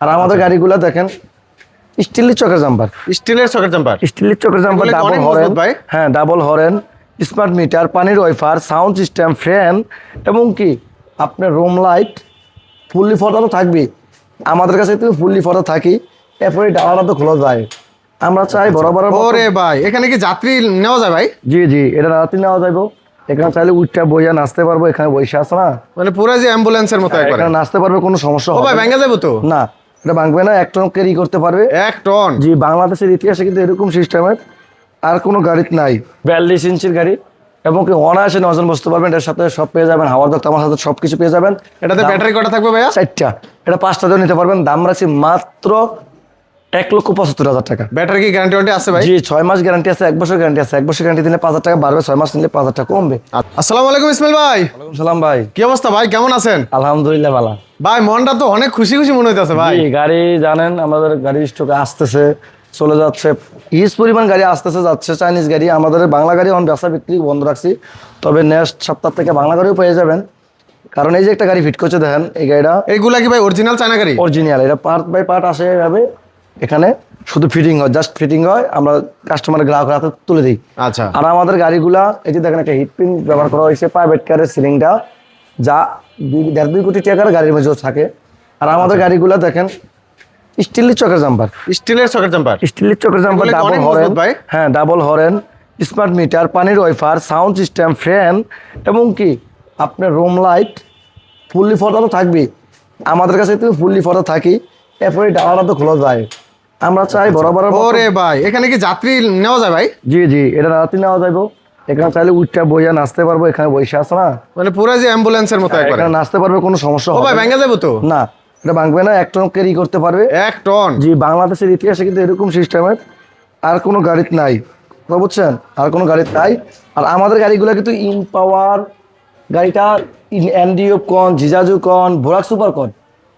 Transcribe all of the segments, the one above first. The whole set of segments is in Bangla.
আর আমাদের গাড়িগুলো দেখেন স্টিলের চকের জাম্পার স্টিলের সকেট জাম্পার স্টিলের চকের জাম্পার ডাবল হরেন ভাই? হ্যাঁ ডাবল হরেন স্মার্ট মিটার পানির ওয়াইফার সাউন্ড সিস্টেম ফ্যান এবং কি আপনার রুম লাইট ফুললি ফটো তো থাকবে। আমাদের কাছে তুমি ফুললি ফটো থাকি এরপরে ডালাটা তো খোলা যায়। আমরা চাই বরাবর ওরে ভাই এখানে কি যাত্রী নেওয়া যায় ভাই? জি জি এটা রাতে নেওয়া যাইব। এখানে চাইলে উঠটা বইয়া নাচতে পারব এখানে বসে আছে না। মানে পুরো যে অ্যাম্বুলেন্সের মতো একবারে। এখানে নাচতে পারবে কোনো সমস্যা হবে ভাই ভেঙে যাব তো? না এটা ভাঙবে না এক টন ক্যারি করতে পারবে। এক টন জি বাংলাদেশের ইতিহাসে কিন্তু এরকম সিস্টেমের আর কোনো গাড়িতে নাই। বিয়াল্লিশ ইঞ্চির গাড়ি এবং কি অনায়াসে নজন বসতে পারবেন এটার সাথে সব পেয়ে যাবেন হাওয়ার দক্ত আমার সাথে সব কিছু পেয়ে যাবেন। এটাতে ব্যাটারি কটা থাকবে ভাইয়া? চারটা। এটা পাঁচটা দিয়ে নিতে পারবেন দাম রাখছি মাত্র এক লক্ষ পঁচাত্তর হাজার টাকা। ব্যাটারি কি গ্যারান্টি ওয়ারেন্টি আছে ভাই? জি ছয় মাস গ্যারান্টি আছে এক বছর গ্যারান্টি আছে। এক বছর গ্যারান্টি দিলে পাঁচ হাজার টাকা বাড়বে ছয় মাস নিলে পাঁচ হাজার টাকা কমবে। আসসালামু আলাইকুম ইসমাইল ভাই। ওয়ালাইকুম সালাম ভাই। কি অবস্থা ভাই? কেমন আছেন? আলহামদুলিল্লাহ ভালো। ভাই মনটা তো অনেক খুশি খুশি মনে হইতেছে ভাই। গাড়ি জানেন আমাদের গাড়ি স্টকে আসতেছে চলে যাচ্ছে। হিউজ পরিমাণ গাড়ি আসতেছে যাচ্ছে চাইনিজ গাড়ি। আমাদের বাংলা গাড়ি এখন ব্যবসা বিক্রি বন্ধ রাখছি। তবে নেক্সট সপ্তাহ থেকে বাংলা গাড়িও পেয়ে যাবেন। কারণ এই যে একটা গাড়ি ফিট করছে দেখেন এই গাড়িটা এইগুলা কি ভাই অরিজিনাল চায়না গাড়ি? অরিজিনাল এটা পার্ট বাই পার্ট আসে এভাবে। এখানে শুধু ফিটিং হয় জাস্ট ফিটিং হয় আমরা কাস্টমারের গ্রাহকের হাতে তুলে দিই। আচ্ছা। আর আমাদের গাড়িগুলা এই যে দেখেন একটা হিট পিন ব্যবহার করা হয়েছে প্রাইভেট কারের সিলিংটা যা দুই দেড় দুই কোটি টাকার গাড়ির মধ্যেও থাকে। আর আমাদের গাড়িগুলা দেখেন স্টিলের চকের জাম্পার স্টিলের সকেট জাম্পার স্টিলের চকের জাম্পার ডাবল হরেন ভাই? হ্যাঁ ডাবল হরেন স্মার্ট মিটার পানির ওয়াইফার সাউন্ড সিস্টেম ফ্যান এবং কি আপনার রুম লাইট ফুললি ফটো তো থাকবে আমাদের কাছে তুমি ফুললি ফটো থাকি এরপরে ডালাটা তো খোলা যায়। আমরা চাই বরাবর ওরে ভাই এখানে কি যাত্রী নেওয়া যায় ভাই? জি জি এটা রাতে নেওয়া যাইব। এখানে চাইলে উঠটা বইয়া নাচতে পারব এখানে বসে আছে না? মানে পুরো যে অ্যাম্বুলেন্সের মতো একবারে। এখানে নাচতে পারবে কোনো সমস্যা হবে ভাই। ভেঙে যাব তো? না এটা ভাঙবে না এক টন ক্যারি করতে পারবে। এক টন? জি বাংলাদেশের ইতিহাসে কিন্তু এরকম সিস্টেমের আর কোনো গাড়িতে নাই। বুঝছেন? আর কোনো গাড়িতে নাই। আর আমাদের গাড়িগুলো কিন্তু ইন পাওয়ার গাড়িটা এনডিও কন জিজাজু কন ভোরাক সুপার কন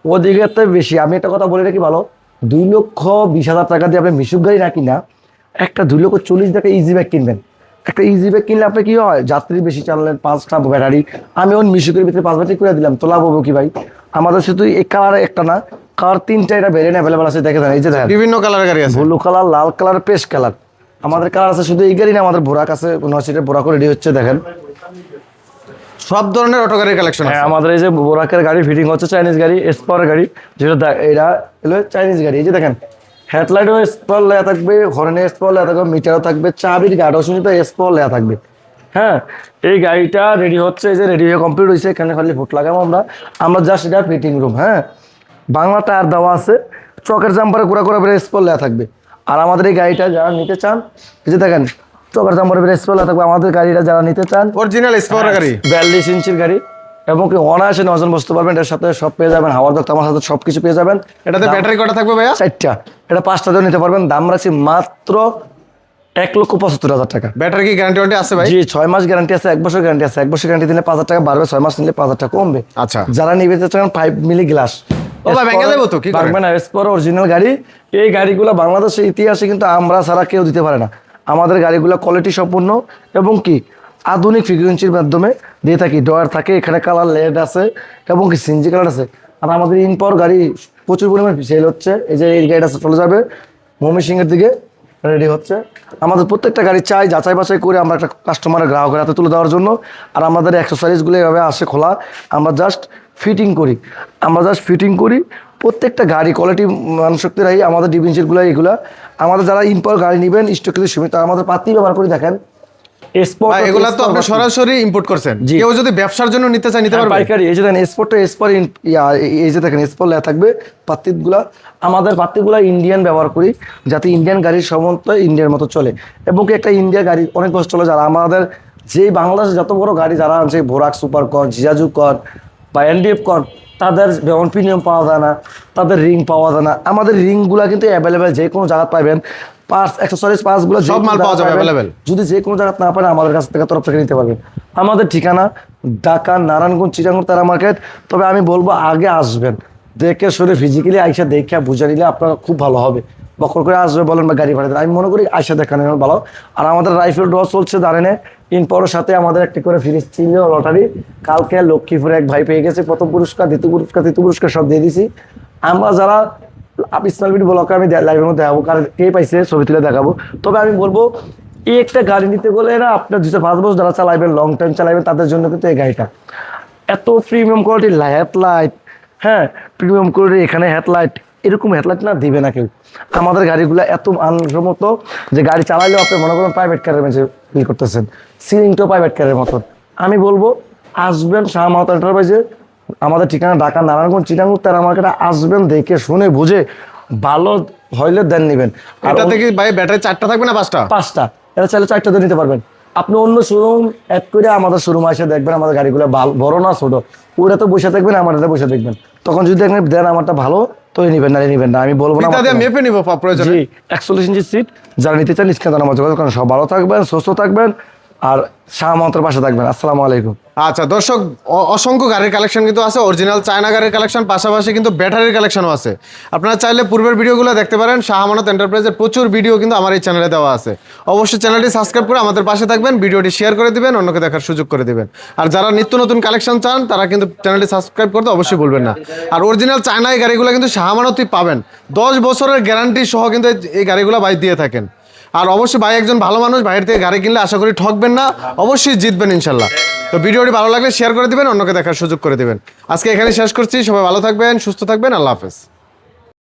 ওদিকে বেশি। আমি একটা কথা বলে রাখি ভালো? দুই লক্ষ বিশ হাজার টাকা দিয়ে আপনি মিশুক গাড়ি না কিনা একটা দুই লক্ষ চল্লিশ টাকা ইজি ব্যাগ কিনবেন। একটা ইজি ব্যাগ কিনলে আপনি কি হয় যাত্রী বেশি চালালেন পাঁচটা ব্যাটারি আমি ওই মিশুকের ভিতরে পাঁচ ব্যাটারি করে দিলাম তো লাভ হব কি ভাই? আমাদের শুধু এই কালার একটা না কালার তিনটা এটা ভেরিয়েন্ট অ্যাভেলেবল আছে দেখে দেন এই যে দেখেন। বিভিন্ন কালার গাড়ি আছে। ব্লু কালার লাল কালার পেস্ট কালার আমাদের কালার আছে শুধু এই গাড়ি না আমাদের বোরাক আছে নয় সিটের বোরাক রেডি হচ্ছে দেখেন। সব ধরনের অটো গাড়ির কালেকশন হ্যাঁ আছে। আমাদের এই যে বোরাকের গাড়ি ফিটিং হচ্ছে চাইনিজ গাড়ি এসপাওয়ার গাড়ি যেটা এটা হলো চাইনিজ গাড়ি। এই যে দেখেন হেডলাইটও এসপাওয়ার লেয়া থাকবে হর্নে এসপাওয়ার লেয়া থাকবে মিটারও থাকবে চাবির গার্ডও শুনতে এসপাওয়ার লেয়া থাকবে। হ্যাঁ এই গাড়িটা রেডি হচ্ছে এই যে রেডি হয়ে কমপ্লিট হয়েছে এখানে খালি ফুট লাগাবো আমরা। আমরা জাস্ট এটা ফিটিং রুম হ্যাঁ। বাংলা টায়ার দেওয়া আছে চকের জাম্পারে ঘোরা করে বেড়ে স্পল লেয়া থাকবে। আর আমাদের এই গাড়িটা যারা নিতে চান এই যে দেখেন চকের থাকবে। আমাদের গাড়িটা যারা নিতে চান অরিজিনাল স্পোর গাড়ি। বিয়াল্লিশ ইঞ্চির গাড়ি এবং কি অনায়াসে নজন বসতে পারবেন। এটার সাথে সব পেয়ে যাবেন। হাওয়ার দক্ত আমার সাথে সব কিছু পেয়ে যাবেন। এটাতে ব্যাটারি কটা থাকবে ভাইয়া? চারটা। এটা নিতে পারবেন। দাম রাখছি মাত্র এক লক্ষ পঁচাত্তর হাজার টাকা। ব্যাটারি কি গ্যারান্টি ওয়ারেন্টি আছে ভাই? জি ছয় মাস গ্যারান্টি আছে এক বছর গ্যারান্টি আছে। এক বছর গ্যারান্টি দিলে পাঁচ হাজার টাকা বাড়বে ছয় মাস নিলে পাঁচ হাজার টাকা কমবে। আচ্ছা। যারা নিবে চান ফাইভ মিলি গ্লাস অরিজিনাল গাড়ি। এই গাড়িগুলো বাংলাদেশের ইতিহাসে কিন্তু আমরা ছাড়া কেউ দিতে পারে না। আমাদের গাড়িগুলো কোয়ালিটি সম্পূর্ণ এবং কি আধুনিক ফ্রিকুয়েন্সির মাধ্যমে দিয়ে থাকি। ডয়ার থাকে, এখানে কালার লেড আছে এবং কি সিনজি কালার আছে। আর আমাদের ইন পাওয়ার গাড়ি প্রচুর পরিমাণ সেল হচ্ছে। এই যে এই গাড়িটা চলে যাবে, মমি দিকে রেডি হচ্ছে। আমাদের প্রত্যেকটা গাড়ি চাই, যাচাই বাছাই করে আমরা একটা কাস্টমারের গ্রাহকের হাতে তুলে দেওয়ার জন্য। আর আমাদের অ্যাক্সেসরিজগুলো এভাবে আসে খোলা। আমরা জাস্ট ফিটিং করি। আমরা জাস্ট ফিটিং করি। প্রত্যেকটা গাড়ি কোয়ালিটি মানশক্তি আমাদের ডিভিনশিটগুলো এগুলা আমাদের যারা ইম্পোর গাড়ি নেবেন স্টক কিন্তু সীমিত আমাদের পাতি ব্যবহার করে দেখেন। এগুলা তো আপনি সরাসরি ইম্পোর্ট করছেন। কেউ যদি ব্যবসার জন্য নিতে চায় নিতে হ্যাঁ, পারবে। পাইকারি। এই যে দেখেন এক্সপোর্টটা এক্সপোর্ট এই যে দেখেন থাকবে পাত্তিগুলা আমাদের পাত্তিগুলা ইন্ডিয়ান ব্যবহার করি যাতে ইন্ডিয়ান গাড়ির সমস্ত ইন্ডিয়ার মতো চলে। এবং কি একটা ইন্ডিয়া গাড়ি অনেক বছর চলে যারা আমাদের যে বাংলাদেশে যত বড় গাড়ি যারা আনছে ভোরাক সুপার কর জিজাজু কর বা এনডিএফ কন তাদের যেমন প্রিমিয়াম পাওয়া যায় না তাদের রিং পাওয়া যায় না। আমাদের রিংগুলো কিন্তু অ্যাভেলেবেল যে কোনো জায়গায় পাবেন পার্স অ্যাক্সেসরিজ পার্সগুলো সব মাল পাওয়া যাবে অ্যাভেলেবেল যদি যে কোনো জায়গায় না পারেন আমাদের কাছ থেকে তরফ থেকে নিতে পারবেন। আমাদের ঠিকানা ঢাকা নারায়ণগঞ্জ চিটাঙ্গুর তারা মার্কেট তবে আমি বলব আগে আসবেন। দেখে শুনে ফিজিক্যালি আইসা দেখে বুঝে নিলে আপনার খুব ভালো হবে। বকর করে আসবে বলেন বা গাড়ি ভাড়া। আমি মনে করি আইসা দেখানো ভালো। আর আমাদের রাইফেল ড্র চলছে দাঁড়ানে ইন পরের সাথে আমাদের একটি করে ফ্রিজ ছিল লটারি কালকে লক্ষ্মীপুরে এক ভাই পেয়ে গেছে। প্রথম পুরস্কার, দ্বিতীয় পুরস্কার, তৃতীয় পুরস্কার সব দিয়ে দিছি। আমরা যারা আপ ইসমাইল বিডি ব্লকে আমি লাইভের মধ্যে দেখাবো। কারণ কে পাইছে ছবি তুলে দেখাবো। তবে আমি বলব, এই একটা গাড়ি নিতে গেলে না আপনার দুশো পাঁচ বছর যারা চালাবেন লং টাইম চালাবেন তাদের জন্য কিন্তু এই গাড়িটা। এত প্রিমিয়াম কোয়ালিটির হেডলাইট হ্যাঁ? প্রিমিয়াম কোয়ালিটির এখানে হেডলাইট এরকম হেডলাইট না দিবে না কেউ। আমাদের গাড়িগুলো এত মানসম্মত যে গাড়ি চালাইলেও আপনি মনে করেন প্রাইভেট কারের মেঝে ফিল করতেছেন। সিলিংটাও প্রাইভেট কারের মতন। আমি বলব আসবেন শাহ মাহতা এন্টারপ্রাইজে আমাদের ঠিকানা ঢাকা নারায়ণগঞ্জ চিটাঙ্গুর তার মার্কেটে আসবেন দেখে শুনে বুঝে ভালো হইলে দেন নেবেন। আর এটা থেকে ভাই ব্যাটারি চারটা থাকবে না পাঁচটা? পাঁচটা। এটা চাইলে চারটা দিয়ে নিতে পারবেন। আপনি অন্য শোরুম এক করে আমাদের শোরুম এসে দেখবেন আমাদের গাড়িগুলো বড় না ছোট। ওটা তো বসে থাকবেন আমারটা বসে দেখবেন। তখন যদি দেখবেন দেন আমারটা ভালো তো নিবেন না নিবেন না। আমি বলব না মেপে নিব প্রয়োজন জি একচল্লিশ ইঞ্চি সিট যারা নিতে চান কারণ সব ভালো থাকবেন সুস্থ থাকবেন আর শাহ মন্ত্রের পাশে থাকবেন। আসসালামু আলাইকুম। আচ্ছা দর্শক অসংখ্য গাড়ির কালেকশন কিন্তু আছে অরিজিনাল চায়না গাড়ির কালেকশন পাশাপাশি কিন্তু ব্যাটারির কালেকশনও আছে। আপনারা চাইলে পূর্বের ভিডিওগুলো দেখতে পারেন শাহমানত এন্টারপ্রাইজের প্রচুর ভিডিও কিন্তু আমার এই চ্যানেলে দেওয়া আছে। অবশ্যই চ্যানেলটি সাবস্ক্রাইব করে আমাদের পাশে থাকবেন, ভিডিওটি শেয়ার করে দিবেন, অন্যকে দেখার সুযোগ করে দিবেন। আর যারা নিত্য নতুন কালেকশন চান, তারা কিন্তু চ্যানেলটি সাবস্ক্রাইব করতে অবশ্যই ভুলবেন না। আর অরিজিনাল চায়না এই গাড়িগুলো কিন্তু শাহমানতই পাবেন। দশ বছরের গ্যারান্টি সহ কিন্তু এই গাড়িগুলো বাইক দিয়ে থাকেন। আর অবশ্যই ভাই একজন ভালো মানুষ, বাইরে থেকে গাড়ি কিনলে আশা করি ঠকবেন না, অবশ্যই জিতবেন ইনশাল্লাহ। তো ভিডিওটি ভালো লাগলে শেয়ার করে দেবেন, অন্যকে দেখার সুযোগ করে দেবেন। আজকে এখানে শেষ করছি, সবাই ভালো থাকবেন, সুস্থ থাকবেন, আল্লাহ হাফেজ।